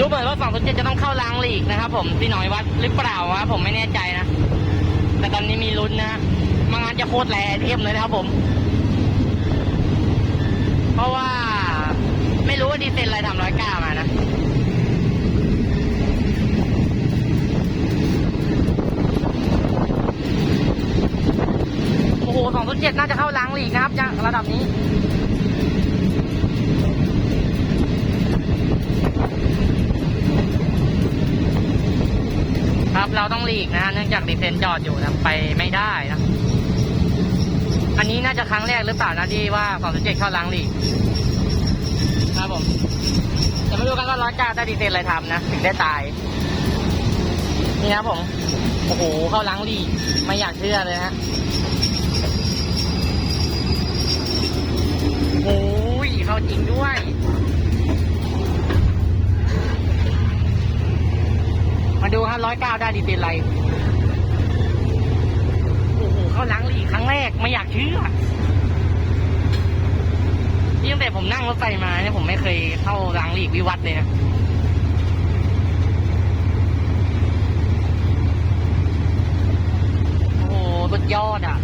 ดูเหมือนว่า2 0 7จะต้องเข้าล้างหลีกนะครับผมพี่น้อยวัดหรือเปล่าวะผมไม่แน่ใจนะ แต่ตอนนี้มีลุ้นนะมางานจะโคตรแรงเทียมเลยนะครับผม เพราะว่าไม่รู้ว่าดีเซนอะไรทำร้อยเก้ามานะโอ้โหสองเจ็ดน่าจะเข้าล้างหลีกนะครับจะระดับนี้ ครับเราต้องหลีกนะเนื่องจากดีเซนจอดอยู่นะไปไม่ได้นะอันนี้น่าจะครั้งแรกหรือเปล่านะที่ว่า207เจกเข้าล้างหลีกครับผมจะมาดูกันว่าร้อยเก้าได้ดีเซนอะไรทำนะถึงได้ตาย นี่นะครับผม โอ้โหเข้าล้างหลีกไม่อยากเชื่อเลยฮะ มาดูฮะร้อยเก้าได้ดีเป็นไร โอ้โห เข้าล้างลีครั้งแรกไม่อยากเชื่อยิ่งแต่ผมนั่งรถไฟมาเนี่ยผมไม่เคยเข้าล้างลีกวิวัฒน์เลยนะโอ้โหสุดยอดอะ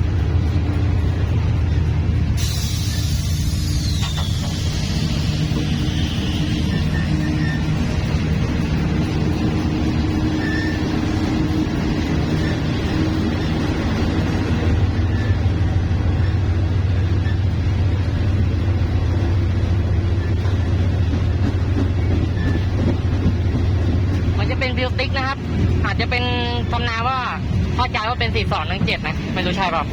บิวติกนะครับ อาจจะเป็นตำนานว่าเข้าใจว่าเป็นสี่สองหนึ่งเจ็ดนะ ไม่รู้ใช่เปล่า